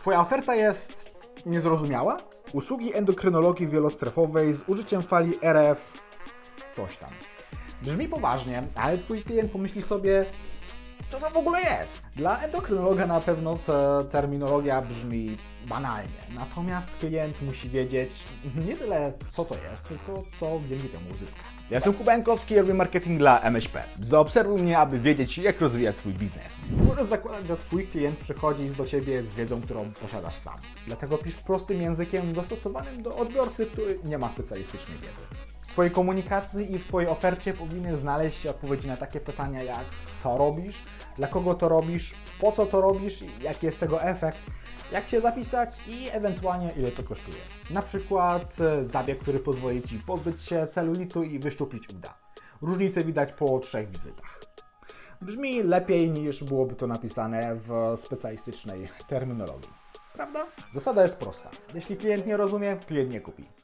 Twoja oferta jest niezrozumiała? Usługi endokrynologii wielostrefowej z użyciem fali RF coś tam. Brzmi poważnie, ale twój klient pomyśli sobie, co to w ogóle jest? Dla endokrynologa na pewno ta terminologia brzmi banalnie, natomiast klient musi wiedzieć nie tyle co to jest, tylko co dzięki temu uzyska. Ja jestem Kubańkowski, robię marketing dla MŚP. Zaobserwuj mnie, aby wiedzieć jak rozwijać swój biznes. Możesz zakładać, że twój klient przychodzi do ciebie z wiedzą, którą posiadasz sam. Dlatego pisz prostym językiem dostosowanym do odbiorcy, który nie ma specjalistycznej wiedzy. W Twojej komunikacji i w Twojej ofercie powinny znaleźć się odpowiedzi na takie pytania jak co robisz, dla kogo to robisz, po co to robisz, jaki jest tego efekt, jak się zapisać i ewentualnie ile to kosztuje. Na przykład e, zabieg, który pozwoli Ci pozbyć się celulitu i wyszczuplić uda. Różnice widać po trzech wizytach. Brzmi lepiej niż byłoby to napisane w specjalistycznej terminologii. Prawda? Zasada jest prosta. Jeśli klient nie rozumie, klient nie kupi.